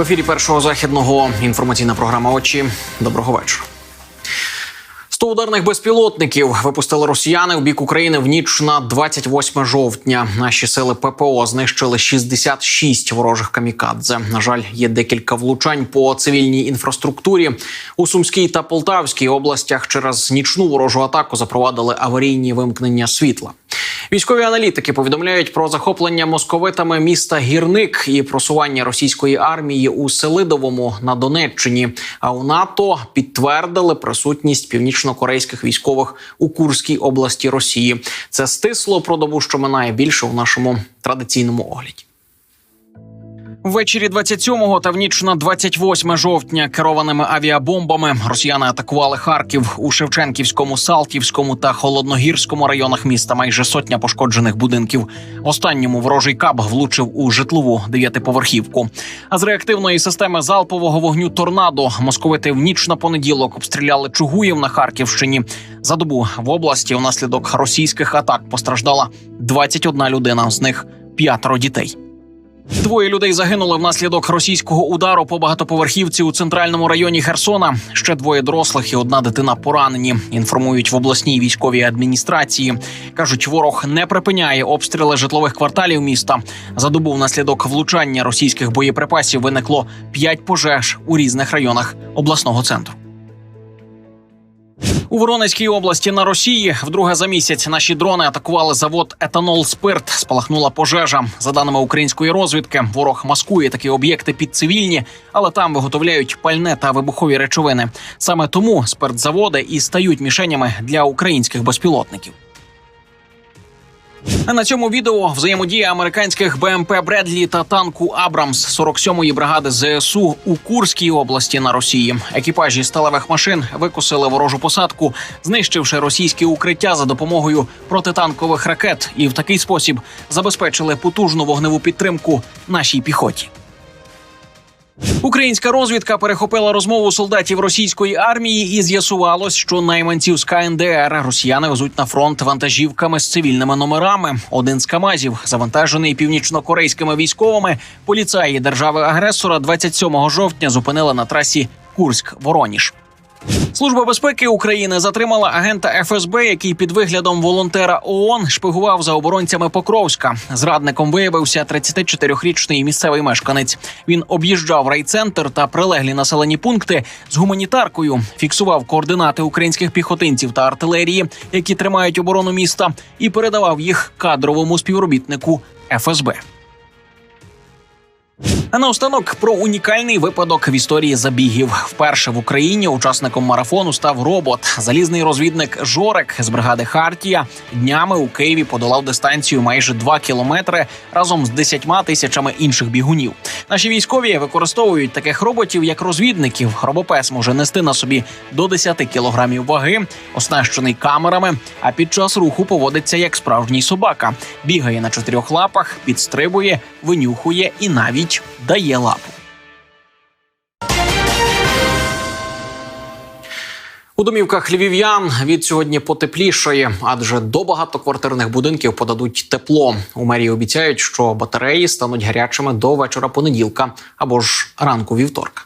Ефірі першого західного інформаційна програма Очі. Доброго вечора. 100 ударних безпілотників випустили росіяни в бік України в ніч на 28 жовтня. Наші сили ППО знищили 66 ворожих камікадзе. На жаль, є декілька влучань по цивільній інфраструктурі у Сумській та Полтавській областях. Через нічну ворожу атаку запровадили аварійні вимкнення світла. Військові аналітики повідомляють про захоплення московитами міста Гірник і просування російської армії у Селидовому на Донеччині. А у НАТО підтвердили присутність північно-корейських військових у Курській області Росії. Це стисло про добу, що минає більше у нашому традиційному огляді. Ввечері 27 та в ніч на 28 жовтня керованими авіабомбами росіяни атакували Харків у Шевченківському, Салтівському та Холодногірському районах міста. Майже сотня пошкоджених будинків. Останньому ворожий каб влучив у житлову дев'ятиповерхівку. А з реактивної системи залпового вогню торнадо московити в ніч на понеділок обстріляли Чугуїв на Харківщині. За добу в області внаслідок російських атак постраждала 21 людина, з них п'ятеро дітей. Двоє людей загинули внаслідок російського удару по багатоповерхівці у центральному районі Херсона. Ще двоє дорослих і одна дитина поранені. Інформують в обласній військовій адміністрації. кажуть, ворог не припиняє обстріли житлових кварталів міста. За добу внаслідок влучання російських боєприпасів виникло п'ять пожеж у різних районах обласного центру. У Воронезькій області на Росії вдруге за місяць наші дрони атакували завод Етанол Спирт. Спалахнула пожежа. За даними української розвідки, ворог маскує такі об'єкти під цивільні, але там виготовляють пальне та вибухові речовини. Саме тому спиртзаводи і стають мішенями для українських безпілотників. На цьому відео взаємодія американських БМП Бредлі та танку Абрамс 47-ї бригади ЗСУ у Курській області на Росії. Екіпажі сталевих машин викосили ворожу посадку, знищивши російські укриття за допомогою протитанкових ракет, і в такий спосіб забезпечили потужну вогневу підтримку нашій піхоті. Українська розвідка перехопила розмову солдатів російської армії і з'ясувалось, що найманців з КНДР росіяни везуть на фронт вантажівками з цивільними номерами. Один з Камазів, завантажений північно-корейськими військовими, поліцаї держави-агресора 27 жовтня зупинили на трасі Курськ-Вороніж. Служба безпеки України затримала агента ФСБ, який під виглядом волонтера ООН шпигував за оборонцями Покровська. Зрадником виявився 34-річний місцевий мешканець. Він об'їжджав райцентр та прилеглі населені пункти з гуманітаркою, фіксував координати українських піхотинців та артилерії, які тримають оборону міста, і передавав їх кадровому співробітнику ФСБ. А наостанок про унікальний випадок в історії забігів. Вперше в Україні учасником марафону став робот. Залізний розвідник Жорик з бригади Хартія днями у Києві подолав дистанцію майже 2 кілометри разом з 10 тисячами інших бігунів. Наші військові використовують таких роботів як розвідників. Робопес може нести на собі до 10 кілограмів ваги, оснащений камерами. А під час руху поводиться як справжній собака. Бігає на чотирьох лапах, підстрибує, винюхує і навіть дає лапу. У домівках львів'ян від сьогодні потеплішає, адже до багатоквартирних будинків подадуть тепло. У мерії обіцяють, що батареї стануть гарячими до вечора понеділка або ж ранку вівторка.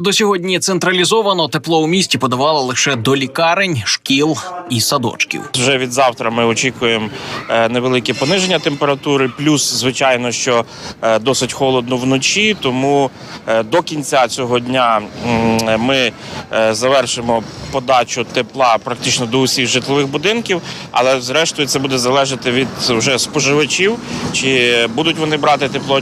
До сьогодні централізовано тепло у місті подавали лише до лікарень, шкіл і садочків. Вже від завтра ми очікуємо е, невелике пониження температури. Плюс, звичайно, що е, досить холодно вночі. Тому е, до кінця цього дня ми завершимо подачу тепла практично до усіх житлових будинків. Але зрештою це буде залежати від вже споживачів, чи будуть вони брати тепло.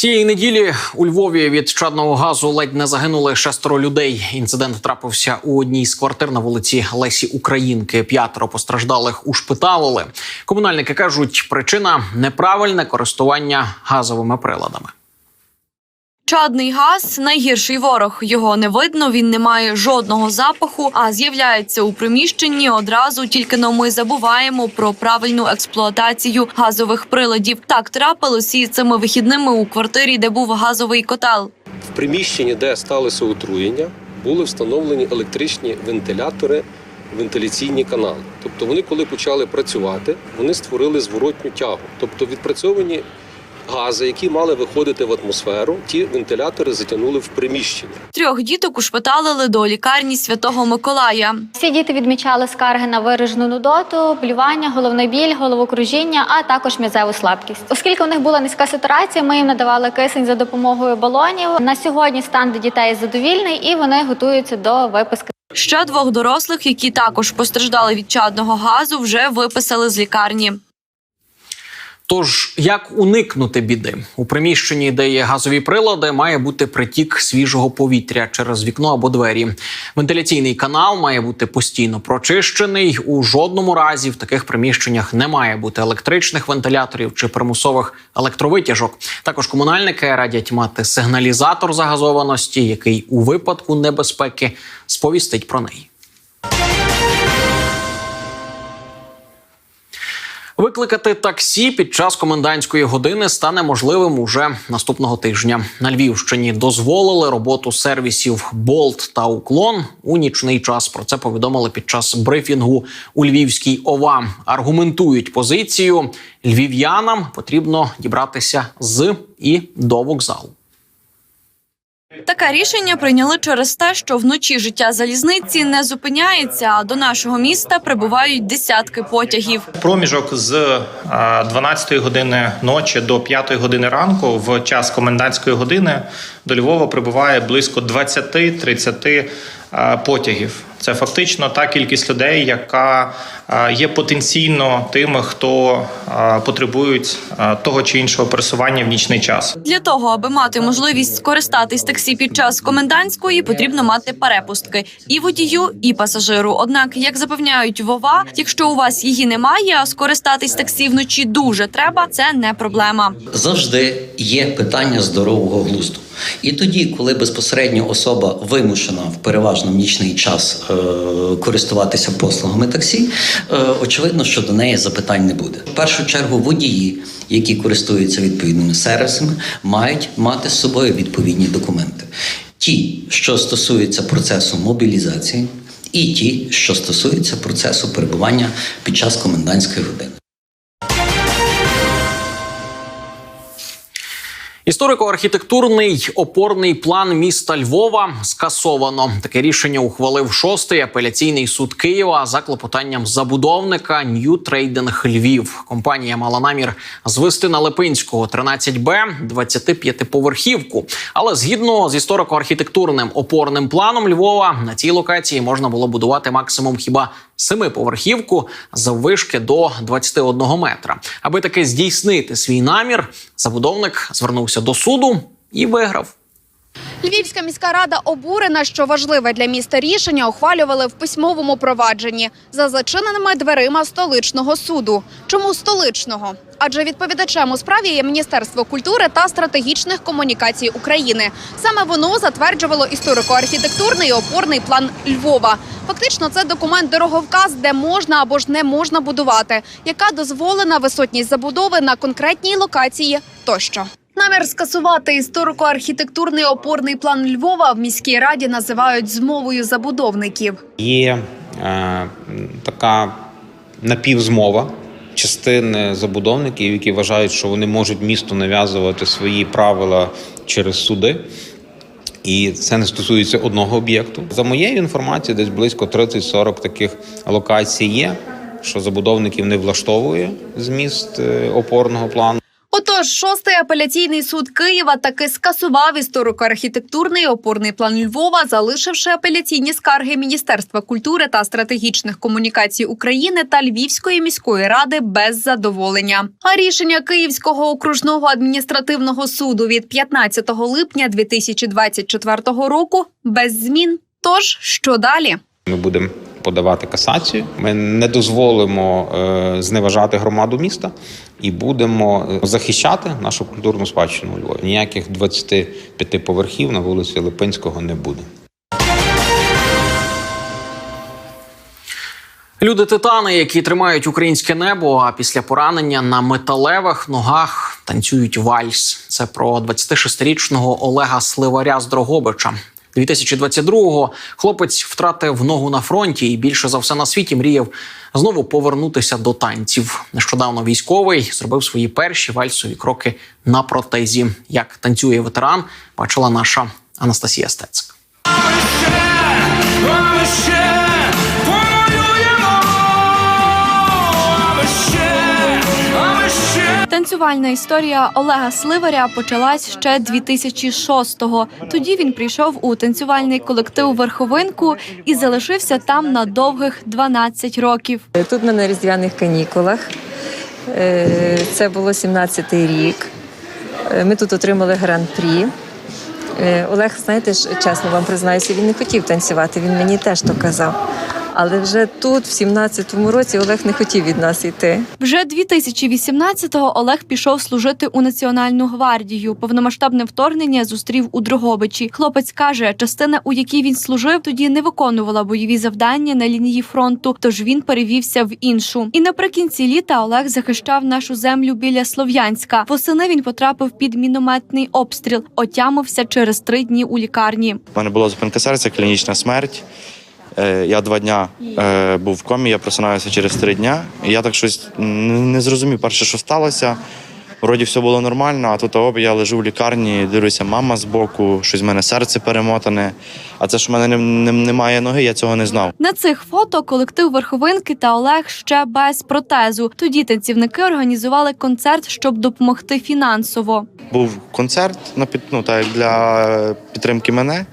Цієї неділі у Львові від чадного газу ледь не загинули шестеро людей. Інцидент трапився у одній з квартир на вулиці Лесі Українки. П'ятеро постраждалих ушпиталили. Комунальники кажуть, причина неправильне користування газовими приладами. Чадний газ найгірший ворог. Його не видно, він не має жодного запаху, а з'являється у приміщенні одразу. Тільки но ми забуваємо про правильну експлуатацію газових приладів. Так трапилось і цими вихідними у квартирі, де був газовий котел. В приміщенні, де сталося отруєння, були встановлені електричні вентилятори вентиляційні канали. Тобто вони, коли почали працювати, вони створили зворотню тягу. Тобто відпрацьовані гази, які мали виходити в атмосферу, ті вентилятори затягнули в приміщення. Трьох діток ушпиталили до лікарні Святого Миколая. Всі діти відмічали скарги на виражену нудоту, блювання, головний біль, головокружіння, а також м'язеву слабкість. Оскільки у них була низька сатурація, ми їм надавали кисень за допомогою балонів. На сьогодні стан дітей задовільний і вони готуються до виписки. Ще двох дорослих, які також постраждали від чадного газу, вже виписали з лікарні. Тож, як уникнути біди у приміщенні, де є газові прилади, має бути притік свіжого повітря через вікно або двері. Вентиляційний канал має бути постійно прочищений. У жодному разі в таких приміщеннях не має бути електричних вентиляторів чи примусових електровитяжок. Також комунальники радять мати сигналізатор загазованості, який у випадку небезпеки сповістить про неї. Викликати таксі під час комендантської години стане можливим уже наступного тижня. На Львівщині дозволили роботу сервісів Болт та Уклон у нічний час. Про це повідомили під час брифінгу у Львівській ОВА. Аргументують позицію львів'янам потрібно дібратися з і до вокзалу. Таке рішення прийняли через те, що вночі життя залізниці не зупиняється, а до нашого міста прибувають десятки потягів. Проміжок з 12-ї години ночі до 5 години ранку в час комендантської години до Львова прибуває близько 20-30 е, потягів. Це фактично та кількість людей, яка е, є потенційно тими, хто е, потребують е, того чи іншого пересування в нічний час. Для того, аби мати можливість скористатись таксі під час комендантської, потрібно мати перепустки і водію, і пасажиру. Однак, як запевняють Вова, якщо у вас її немає, а скористатись таксі вночі дуже треба, це не проблема. завжди є питання здорового глузду. І тоді, коли безпосередньо особа вимушена в переважно нічний час е, користуватися послугами таксі, е, очевидно, що до неї запитань не буде. В першу чергу водії, які користуються відповідними сервісами, мають мати з собою відповідні документи. Ті, що стосуються процесу мобілізації, і ті, що стосуються процесу перебування під час комендантської години. Історико-архітектурний опорний план міста Львова скасовано. Таке рішення ухвалив шостий апеляційний суд Києва за клопотанням забудовника New Trading Львів. Компанія мала намір звести на Липинського 13Б 25-поверхівку. Але згідно з історико-архітектурним опорним планом Львова на цій локації можна було будувати максимум хіба семиповерхівку заввишки до 21 метра. Аби таки здійснити свій намір, забудовник звернувся до суду і виграв. Львівська міська рада обурена, що важливе для міста рішення ухвалювали в письмовому провадженні за зачиненими дверима столичного суду. Чому столичного? Адже відповідачем у справі є Міністерство культури та стратегічних комунікацій України. Саме воно затверджувало історико-архітектурний опорний план Львова. Фактично, це документ дороговказ, де можна або ж не можна будувати, яка дозволена висотність забудови на конкретній локації тощо. Намір скасувати історико-архітектурний опорний план Львова в міській раді називають змовою забудовників. Є е, така напівзмова частини забудовників, які вважають, що вони можуть місту нав'язувати свої правила через суди. І це не стосується одного об'єкту. За моєю інформацією, десь близько 30-40 таких локацій є, що забудовників не влаштовує зміст е, опорного плану. Отож, шостий апеляційний суд Києва таки скасував історико-архітектурний опорний план Львова, залишивши апеляційні скарги Міністерства культури та стратегічних комунікацій України та Львівської міської ради без задоволення. А рішення Київського окружного адміністративного суду від 15 липня 2024 року без змін. Тож що далі? Ми будемо подавати касацію. Ми не дозволимо е, зневажати громаду міста і будемо е, захищати нашу культурну спадщину Львові. Ніяких 25 поверхів на вулиці Липинського не буде. Люди титани, які тримають українське небо, а після поранення на металевих ногах танцюють вальс. Це про 26-річного Олега Сливаря з Дрогобича. 2022-го хлопець втратив ногу на фронті і більше за все на світі мріяв знову повернутися до танців. Нещодавно військовий зробив свої перші вальсові кроки на протезі. Як танцює ветеран, бачила наша Анастасія Стецик. Танцювальна історія Олега Сливаря почалась ще 2006-го. Тоді він прийшов у танцювальний колектив Верховинку і залишився там на довгих 12 років. Тут ми на різдвяних канікулах. Е, Це було 17-й рік. Е, Ми тут отримали гран-прі. Е, Олег, знаєте чесно вам признаюся, він не хотів танцювати, він мені теж то казав. Але вже тут, в 17-му році, Олег не хотів від нас йти. Вже 2018-го Олег пішов служити у Національну гвардію. Повномасштабне вторгнення зустрів у Дрогобичі. Хлопець каже, частина, у якій він служив, тоді не виконувала бойові завдання на лінії фронту, тож він перевівся в іншу. І наприкінці літа Олег захищав нашу землю біля Слов'янська. Восени він потрапив під мінометний обстріл, отямився через три дні у лікарні. У мене була зупинка серця, клінічна смерть. Е, Я два дня е, був в комі, я просинаюся через три дня. І я так щось не зрозумів, перше, що сталося. Вроді все було нормально, а тут об, я лежу в лікарні, дивлюся, мама збоку, щось в мене серце перемотане. А це, що в мене не- не- немає ноги, я цього не знав. На цих фото колектив Верховинки та Олег ще без протезу. Тоді танцівники організували концерт, щоб допомогти фінансово. Був концерт на ну, так, для підтримки мене.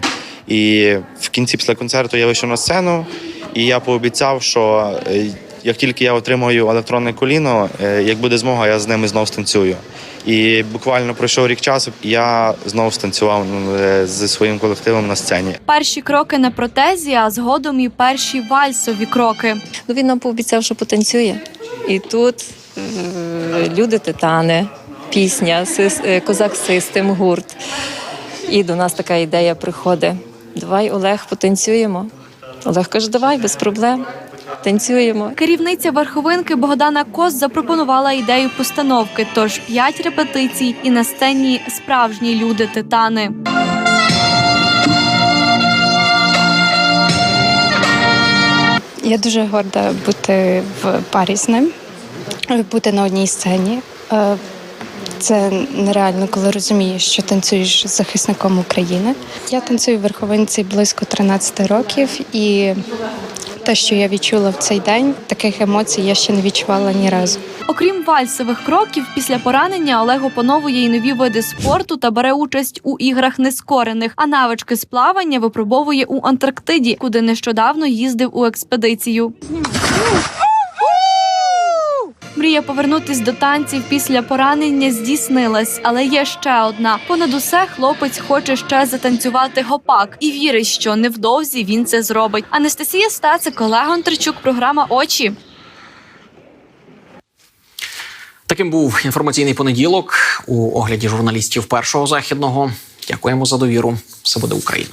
І в кінці після концерту я вийшов на сцену, і я пообіцяв, що е, як тільки я отримаю електронне коліно, е, як буде змога, я з ними знов станцюю. І буквально пройшов рік часу, і я знову станцював е, зі своїм колективом на сцені. Перші кроки на протезі, а згодом і перші вальсові кроки. Ну, він нам пообіцяв, що потанцює. І тут люди титани, пісня, козак систем, гурт. І до нас така ідея приходить. Давай, Олег, потанцюємо. Олег каже, давай, без проблем. Танцюємо. Керівниця верховинки Богдана Кос запропонувала ідею постановки. Тож п'ять репетицій, і на сцені справжні люди титани. Я дуже горда бути в парі з ним, бути на одній сцені. Це нереально, коли розумієш, що танцюєш з захисником України. Я танцюю в верховинці близько 13 років, і те, що я відчула в цей день, таких емоцій я ще не відчувала ні разу. Окрім вальсових кроків, після поранення Олег опановує і нові види спорту та бере участь у іграх нескорених. А навички з плавання випробовує у Антарктиді, куди нещодавно їздив у експедицію. Мрія повернутись до танців після поранення здійснилась, але є ще одна. Понад усе хлопець хоче ще затанцювати гопак і вірить, що невдовзі він це зробить. Анастасія Стацик, Олег Гонтарчук, програма Очі. Таким був інформаційний понеділок у огляді журналістів першого західного. Дякуємо за довіру. Все буде Україна.